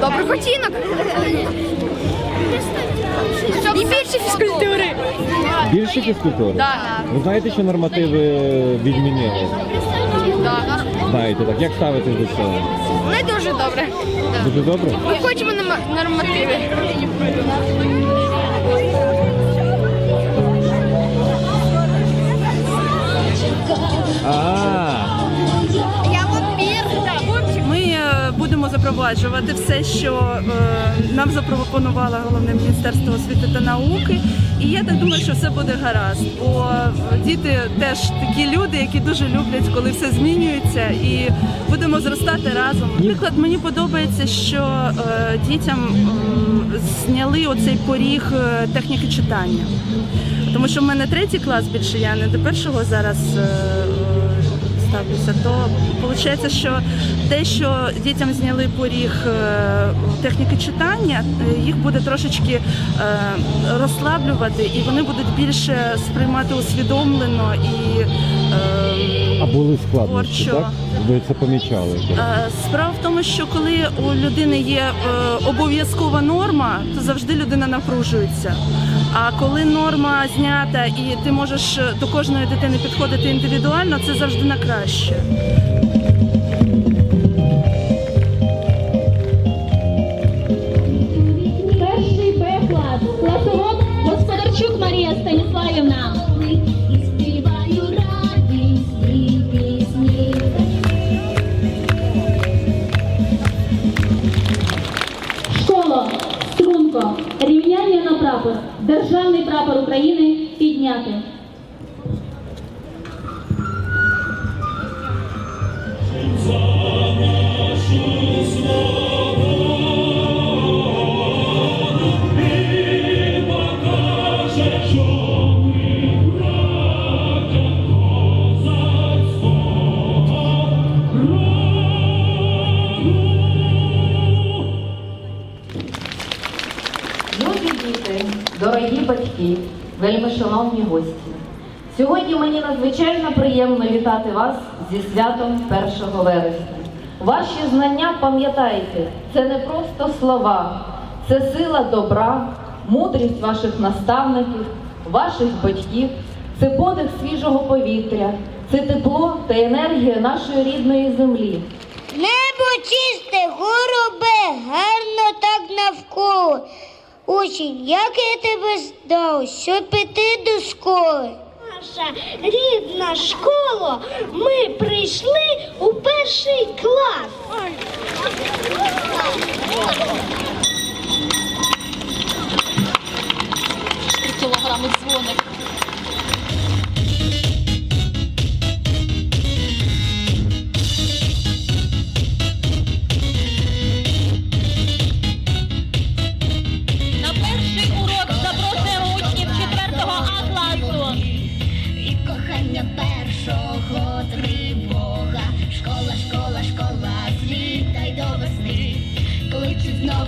Добрий оцінок. І більше фізкультури. Більше фізкультури? Так. Ви знаєте, що нормативи відмінили? Так. Знаєте, так. Як ставитесь до цього? Не дуже добре. Дуже добре? Ми хочемо нормативи. Будемо запроваджувати все, що е, нам запропонувало головне міністерство освіти та науки. І я так думаю, що все буде гаразд. Бо діти теж такі люди, які дуже люблять, коли все змінюється, і будемо зростати разом. Наприклад, мені подобається, що е, дітям зняли оцей поріг е, техніки читання. Тому що в мене третій клас більше, я не до першого зараз. Ставлюся, то виходить, що те, що дітям зняли поріг е, техніки читання, їх буде трошечки е, розслаблювати, і вони будуть більше сприймати усвідомлено і. е, а були складнощі, так? Ви це помічали. Е, Справа в тому, що коли у людини є обов'язкова норма, то завжди людина напружується. А коли норма знята і ти можеш до кожної дитини підходити індивідуально, це завжди на краще. Державний прапор України підняти. Любі діти, дорогі батьки, вельми шановні гості. Сьогодні мені надзвичайно приємно вітати вас зі святом 1 вересня. Ваші знання, пам'ятайте, це не просто слова, це сила добра, мудрість ваших наставників, ваших батьків, це подих свіжого повітря, це тепло та енергія нашої рідної землі. Небо чисте, горобе, гарно так навколо. Учень, як я тебе здав, щоб піти до школи? Наша рідна школа, ми прийшли у перший клас.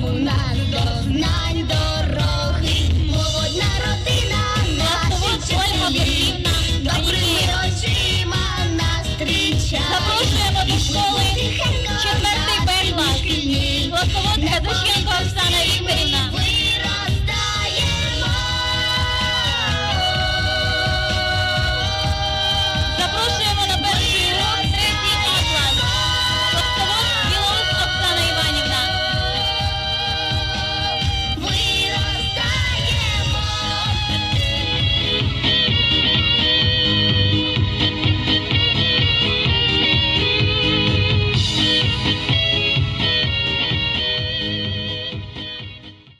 Богу нас до очима нас. Запрошуємо до школи четвертий березня. Ласково для душі.